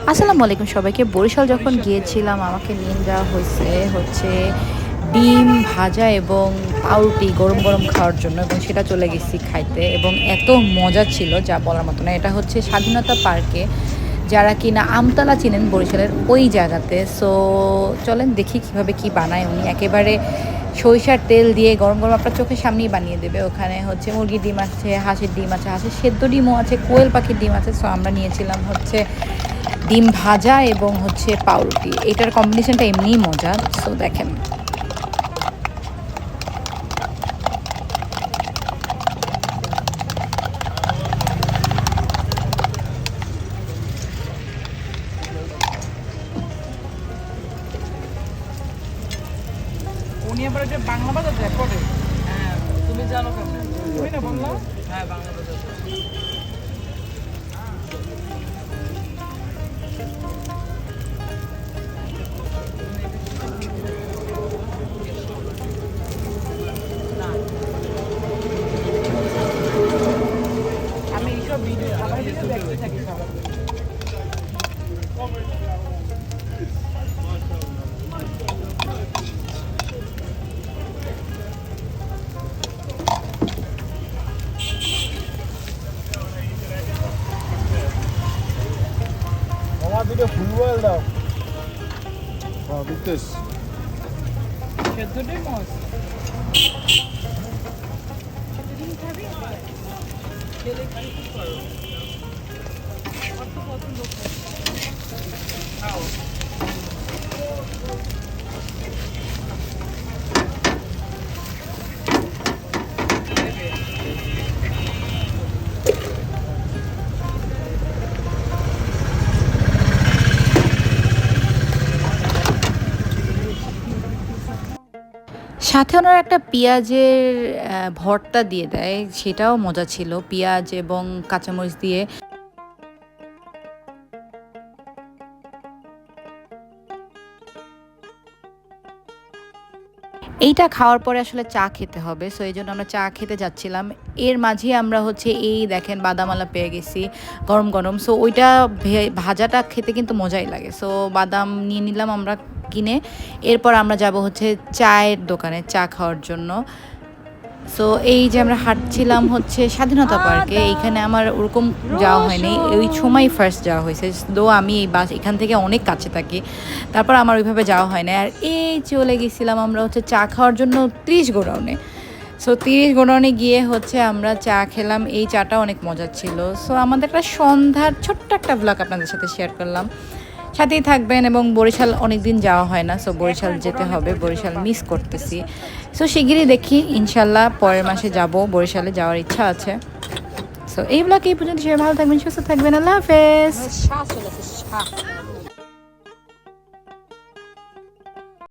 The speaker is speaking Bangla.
আসসালামু আলাইকুম সবাইকে। বরিশাল যখন গিয়েছিলাম, আমাকে নিয়ে যাওয়া হয়েছে হচ্ছে ডিম ভাজা এবং পাউরুটি গরম গরম খাওয়ার জন্য এবং সেটা চলে গেছি খাইতে এবং এত মজা ছিল, যা বলার মতো না। এটা হচ্ছে স্বাধীনতা পার্কে। যারা কিনা আমতলা চিনেন বরিশালের ওই জায়গাতে। সো চলেন দেখি কীভাবে কি বানায় উনি। একেবারে সরিষার তেল দিয়ে গরম গরম আপনার চোখের সামনেই বানিয়ে দেবে। ওখানে হচ্ছে মুরগির ডিম আছে, হাঁসের ডিম আছে, হাঁসের সেদ্ধ ডিমও আছে, কোয়েল পাখির ডিম আছে। সো আমরা নিয়েছিলাম হচ্ছে ডিম ভাজা এবং হচ্ছে পাউরুটি। এটার কম্বিনেশনটা এমনিই মজা সো দেখেন। উনি আবার বাংলা বাজার হ্যাঁ তুমি জানো কেমন? তুমি না বাংলা? হ্যাঁ বাংলা বাজার আমার দুটো ফুল বয়েল দাও হ্যাঁ বুঝতেছ সেদ্ধটাই মজ খেলে খালি কি করো আমার তো পছন্দ সাথে ওনারা একটা পেঁয়াজের ভর্তা দিয়ে দেয়, সেটাও মজা ছিল। পেঁয়াজ এবং কাঁচামরিচ দিয়ে। এইটা খাওয়ার পরে আসলে চা খেতে হবে সো এই জন্য আমরা চা খেতে যাচ্ছিলাম। এর মাঝে আমরা হচ্ছে এই দেখেন বাদামালা পেয়ে গেছি, গরম গরম। সো ওইটা ভাজাটা খেতে কিন্তু মজাই লাগে। সো বাদাম নিয়ে নিলাম আমরা কিনে। এরপর আমরা যাব হচ্ছে চায়ের দোকানে চা খাওয়ার জন্য। সো এই যে আমরা হাঁটছিলাম হচ্ছে স্বাধীনতা পার্কে এইখানে আমার ওরকম যাওয়া হয়নি। ওই সময় ফার্স্ট যাওয়া হয়েছে। দো আমি এই বাস এখান থেকে অনেক কাছে থাকি। তারপর আমার ওইভাবে যাওয়া হয় না আর এই চলে গেছিলাম আমরা হচ্ছে চা খাওয়ার জন্য ত্রিশ গোডাউনে। সো তিরিশ গোডাউনে গিয়ে হচ্ছে আমরা চা খেলাম। এই চাটা অনেক মজার ছিল। সো আমাদের একটা সন্ধ্যার ছোট্ট একটা ব্লগ আপনাদের সাথে শেয়ার করলাম। সাথেই থাকবেন এবং বরিশাল অনেক দিন যাওয়া হয় না সো বরিশাল যেতে হবে, বরিশাল মিস করতেছি। সো শিগগিরই দেখি, ইনশাল্লাহ পরের মাসে যাব, বরিশালে যাওয়ার ইচ্ছা আছে। সো এই ব্লগ এই পর্যন্ত, সবাই ভালো থাকবেন, সুস্থ থাকবেন আল্লাহ হাফেজ।